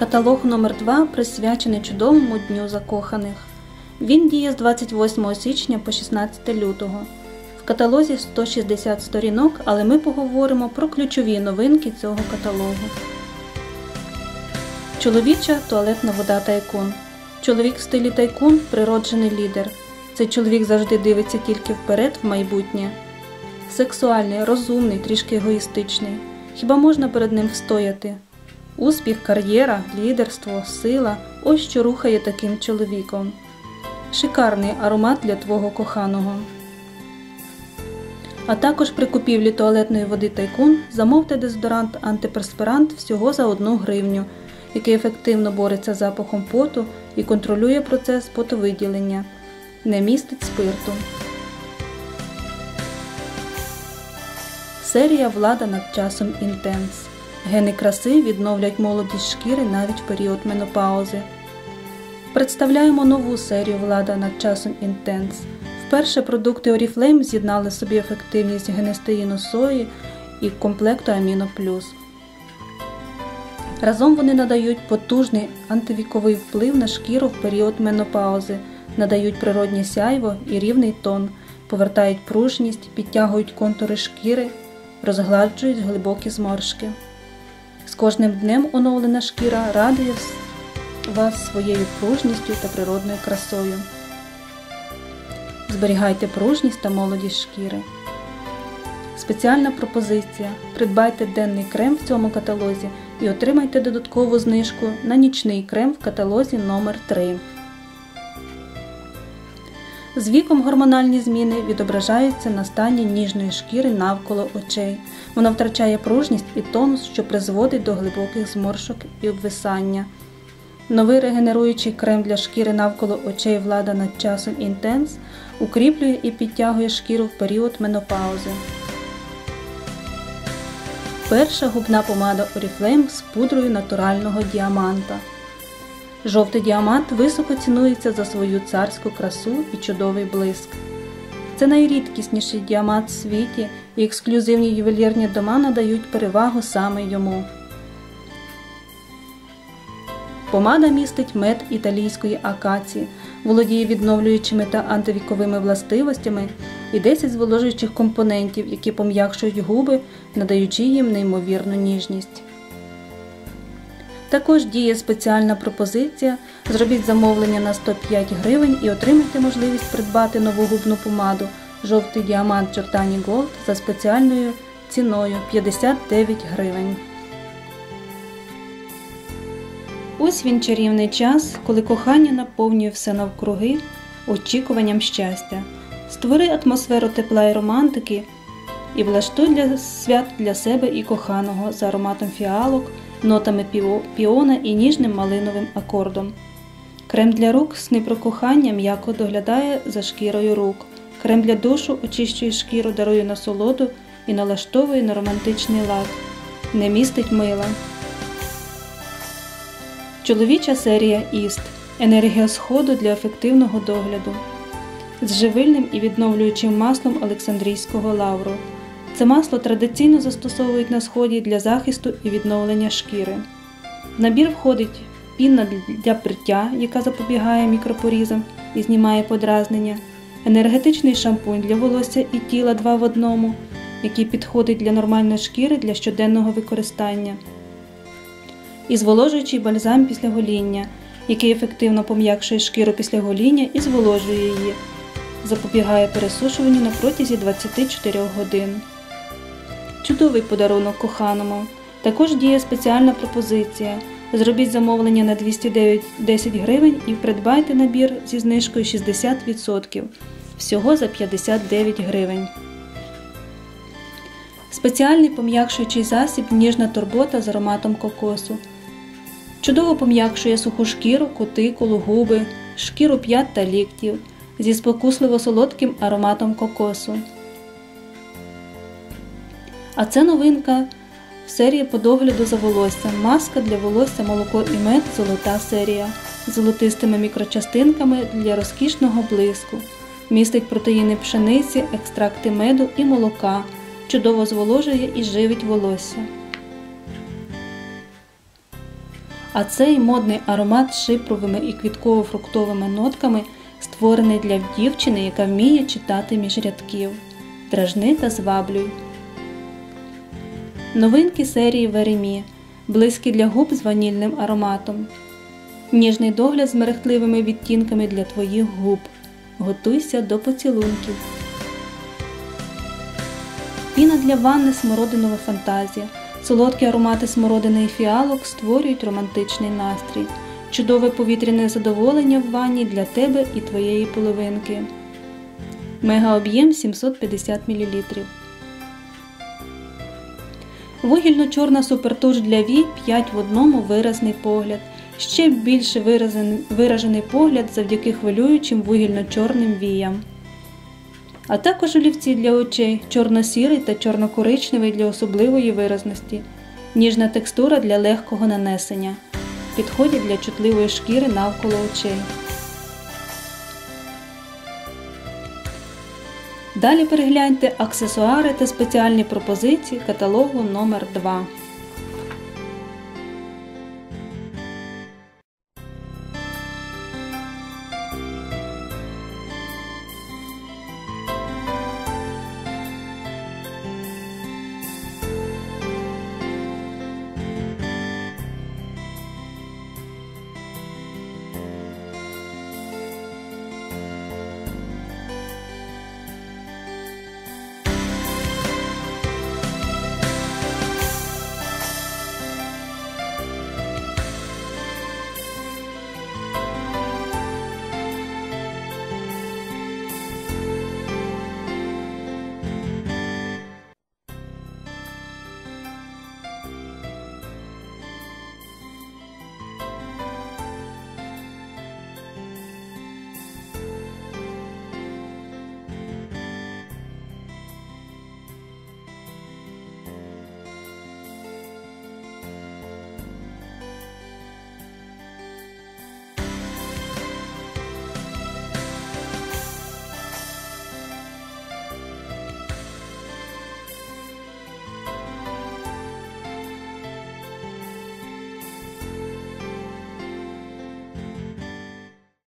Каталог номер 2 присвячений чудовому дню закоханих. Він діє з 28 січня по 16 лютого. В каталозі 160 сторінок, але ми поговоримо про ключові новинки цього каталогу. Чоловіча туалетна вода тайкун. Чоловік в стилі тайкун природжений лідер. Цей чоловік завжди дивиться тільки вперед в майбутнє. Сексуальний, розумний, трішки егоїстичний. Хіба можна перед ним встояти? Успіх, кар'єра, лідерство, сила ось що рухає таким чоловіком. Шикарний аромат для твого коханого. А також при купівлі туалетної води тайкун замовте дезодорант антиперспирант всього за 1 гривню, який ефективно бореться з запахом поту і контролює процес потовиділення. Не містить спирту. Серія Влада над часом інтенс. Гени краси відновлять молодість шкіри навіть в період менопаузи. Представляємо нову серію Влада над часом інтенс. Вперше продукти Oriflame з'єднали собі ефективність генестеїну сої і комплекту Аміно Плюс. Разом вони надають потужний антивіковий вплив на шкіру в період менопаузи, надають природнє сяйво і рівний тон, повертають пружність, підтягують контури шкіри, розгладжують глибокі зморшки. З кожним днем оновлена шкіра радує вас своєю пружністю та природною красою. Зберігайте пружність та молодість шкіри. Спеціальна пропозиція. Придбайте денний крем в цьому каталозі і отримайте додаткову знижку на нічний крем в каталозі номер 3 З віком гормональні зміни відображаються на стані ніжної шкіри навколо очей. Вона втрачає пружність і тонус, що призводить до глибоких зморшок і обвисання. Новий регенеруючий крем для шкіри навколо очей влада над часом інтенс укріплює і підтягує шкіру в період менопаузи. Перша губна помада Oriflame з пудрою натурального діаманта. Жовтий діамант високо цінується за свою царську красу і чудовий блиск. Це найрідкісніший діамант в світі, і ексклюзивні ювелірні дома надають перевагу саме йому. Помада містить мед італійської акації, володіє відновлюючими та антивіковими властивостями і 10 зволожуючих компонентів, які пом'якшують губи, надаючи їм неймовірну ніжність. Також діє спеціальна пропозиція. Зробіть замовлення на 105 гривень і отримайте можливість придбати нову губну помаду жовтий діамант Giordani Gold за спеціальною ціною 59 гривень. Ось він чарівний час, коли кохання наповнює все навкруги очікуванням щастя. Створи атмосферу тепла і романтики і влаштуй для свят для себе і коханого за ароматом фіалок, нотами піона і ніжним малиновим акордом. Крем для рук сни про кохання м'яко доглядає за шкірою рук. Крем для душу очищує шкіру, дарує насолоду і налаштовує на романтичний лад. Не містить мила. Чоловіча серія Іст. Енергія сходу для ефективного догляду. З живильним і відновлюючим маслом Олександрійського лавру. Це масло традиційно застосовують на сході для захисту і відновлення шкіри. В набір входить пінна для приття, яка запобігає мікропорізам і знімає подразнення, енергетичний шампунь для волосся і тіла 2 в одному, який підходить для нормальної шкіри для щоденного використання. І зволожуючий бальзам після гоління, який ефективно пом'якшує шкіру після гоління і зволожує її, запобігає пересушуванню на протязі 24 годин. Чудовий подарунок коханому. Також діє спеціальна пропозиція. Зробіть замовлення на 210 гривень і придбайте набір зі знижкою 60%. Всього за 59 гривень. Спеціальний пом'якшуючий засіб ніжна турбота з ароматом кокосу. Чудово пом'якшує суху шкіру, кутикулу, губи, шкіру п'ят та ліктів зі спокусливо солодким ароматом кокосу. А це новинка серії по догляду за волоссям. Маска для волосся молоко і мед золота серія з золотистими мікрочастинками для розкішного блиску. Містить протеїни пшениці, екстракти меду і молока. Чудово зволожує і живить волосся. А цей модний аромат з шипровими і квітково-фруктовими нотками створений для дівчини, яка вміє читати між рядків. Дражни та зваблюй. Новинки серії Веремі. Близькі для губ з ванільним ароматом. Ніжний догляд з мерехтливими відтінками для твоїх губ. Готуйся до поцілунків. Піна для ванни смородинова фантазія. Солодкі аромати смородини і фіалок створюють романтичний настрій. Чудове повітряне задоволення в ванні для тебе і твоєї половинки. Мегаоб'єм 750 мл. Вугільно-чорна супертуш для Ві 5 в одному виразний погляд. Ще більше виражений погляд завдяки хвилюючим вугільно-чорним віям. А також олівці для очей чорно-сірий та чорно-коричневий для особливої виразності, ніжна текстура для легкого нанесення. Підходять для чутливої шкіри навколо очей. Далі перегляньте аксесуари та спеціальні пропозиції каталогу номер 2